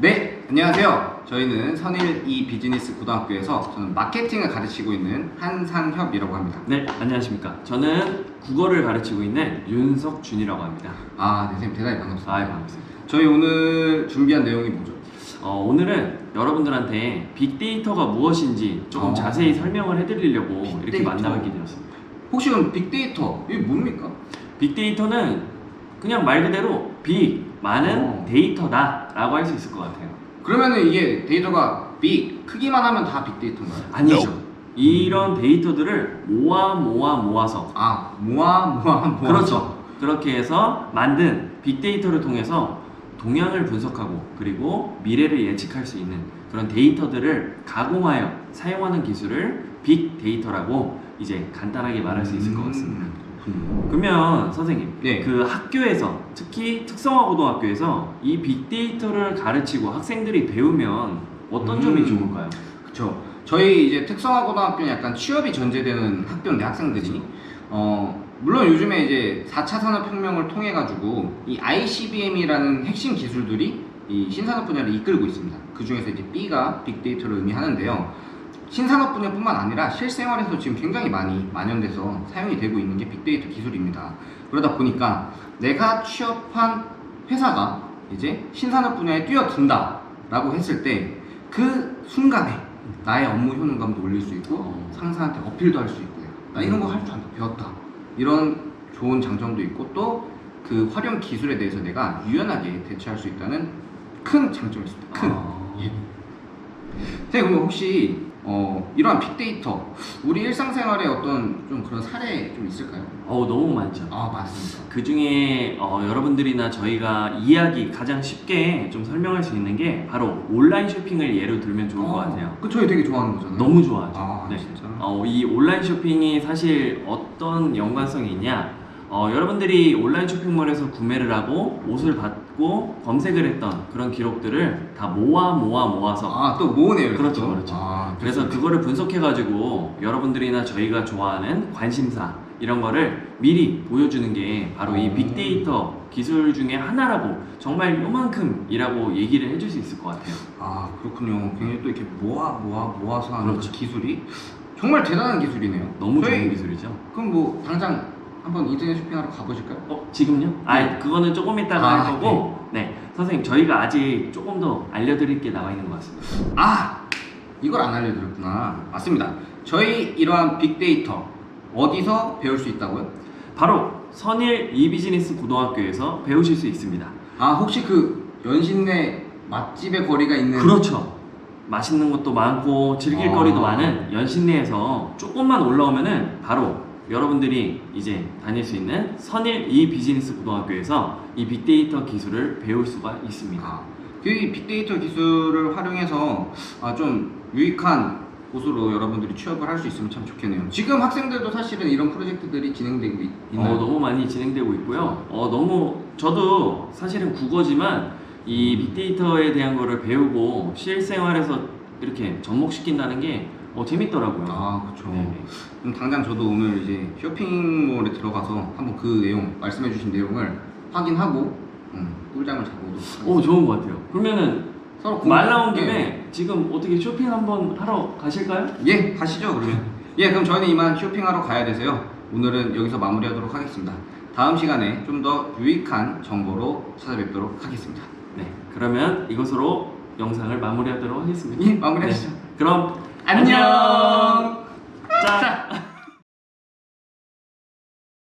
네, 안녕하세요. 저희는 선일 이 비즈니스 고등학교에서 저는 마케팅을 가르치고 있는 한상협이라고 합니다. 네, 안녕하십니까. 저는 국어를 가르치고 있는 윤석준이라고 합니다. 아, 네, 선생님 대단히 반갑습니다. 아, 반갑습니다. 저희 오늘 준비한 내용이 뭐죠? 어, 오늘은 여러분들한테 빅데이터가 무엇인지 조금 어. 자세히 설명을 해드리려고 이렇게 빅데이터. 만나뵙게 되었습니다. 혹시 그럼 빅데이터 이게 뭡니까? 빅데이터는 그냥 말 그대로 빅, 많은 어. 데이터다라고 할 수 있을 것 같아요. 그러면은 이게 데이터가 빅 크기만 하면 다 빅데이터인가요? 아니죠. 이런 데이터들을 모아 모아 모아서 아, 모아 모아 모아. 그렇죠. 그렇게 해서 만든 빅데이터를 통해서 동향을 분석하고 그리고 미래를 예측할 수 있는 그런 데이터들을 가공하여 사용하는 기술을 빅데이터라고 이제 간단하게 말할 수 있을 것 같습니다. 음, 그러면 선생님, 네. 그 학교에서 특히 특성화 고등학교에서 이 빅데이터를 가르치고 학생들이 배우면 어떤 음. 점이 좋을까요? 그렇죠. 저희 이제 특성화 고등학교는 약간 취업이 전제되는 학교인데 학생들이 어 물론 요즘에 이제 4차 산업혁명을 통해 가지고 이 ICBM이라는 핵심 기술들이 이 신산업 분야를 이끌고 있습니다. 그 중에서 이제 B가 빅데이터를 의미하는데요. 신산업 분야뿐만 아니라 실생활에서 지금 굉장히 많이 만연돼서 사용이 되고 있는 게 빅데이터 기술입니다. 그러다 보니까 내가 취업한 회사가 이제 신산업 분야에 뛰어든다라고 했을 때 그 순간에 나의 업무 효능감도 올릴 수 있고 어. 상사한테 어필도 할 수 있고요. 나 이런 거 할 줄 안다 배웠다. 이런 좋은 장점도 있고 또 그 활용 기술에 대해서 내가 유연하게 대처할 수 있다는 큰 장점이 있습니다. 큰. 아. 예. 선생님 그러면 혹시 어, 이러한 빅데이터 우리 일상생활에 어떤 좀 그런 사례 좀 있을까요? 어, 너무 많죠. 아 맞습니다. 그 중에 어, 여러분들이나 저희가 이야기 가장 쉽게 좀 설명할 수 있는 게 바로 온라인 쇼핑을 예로 들면 좋을 것 같아요. 그 저희 되게 좋아하는 거잖아요. 너무 좋아하죠. 아 네. 진짜. 어, 이 온라인 쇼핑이 사실 어떤 연관성이 있냐? 어, 여러분들이 온라인 쇼핑몰에서 구매를 하고 옷을 받고 검색을 했던 그런 기록들을 다 모아 모아 모아서 아 또 모으네요. 이렇게 그렇죠, 또. 그렇죠. 아, 그래서. 그거를 분석해가지고 여러분들이나 저희가 좋아하는 관심사 이런 거를 미리 보여주는 게 바로 이 오. 빅데이터 기술 중에 하나라고 정말 요만큼이라고 얘기를 해줄 수 있을 것 같아요. 아 그렇군요. 굉장히 또 이렇게 모아 모아 모아서 하는 그렇죠. 그 기술이 정말 대단한 기술이네요. 너무 저희 좋은 기술이죠. 그럼 뭐 당장 한번 인터넷 쇼핑하러 가보실까요? 어 지금요? 아 네. 그거는 조금 이따가 아, 할 거고 네. 선생님 저희가 아직 조금 더 알려드릴 게 나와 있는 것 같습니다. 아 이걸 안 알려드렸구나. 맞습니다. 저희 이러한 빅데이터 어디서 배울 수 있다고요? 바로 선일 이비즈니스 고등학교에서 배우실 수 있습니다. 아 혹시 그 연신내 맛집의 거리가 있는 그렇죠. 맛있는 것도 많고 즐길 아. 거리도 많은 연신내에서 조금만 올라오면은 바로 여러분들이 이제 다닐 수 있는 선일 이 비즈니스 고등학교에서 이 빅데이터 기술을 배울 수가 있습니다. 아, 그 빅데이터 기술을 활용해서 아, 좀 유익한 곳으로 여러분들이 취업을 할 수 있으면 참 좋겠네요. 지금 학생들도 사실은 이런 프로젝트들이 진행되고 있, 어, 있나요? 너무 많이 진행되고 있고요. 어, 너무 저도 사실은 국어지만 이 빅데이터에 대한 거를 배우고 실생활에서 이렇게 접목시킨다는 게 어, 재밌더라고요. 아, 그렇죠. 네. 그럼 당장 저도 오늘 이제 쇼핑몰에 들어가서 한번 그 내용 말씀해주신 내용을 확인하고 음, 꿀잠을 자보도록 하겠습니다. 오 좋은 것 같아요. 그러면은 서로 공유- 말 나온 김에 예. 지금 어떻게 쇼핑 한번 하러 가실까요? 예, 가시죠 그러면. 예, 그럼 저희는 이만 쇼핑하러 가야 돼서요. 오늘은 여기서 마무리하도록 하겠습니다. 다음 시간에 좀 더 유익한 정보로 찾아뵙도록 하겠습니다. 네, 그러면 이것으로 영상을 마무리하도록 하겠습니다. 예, 마무리하시죠. 네, 그럼 안녕.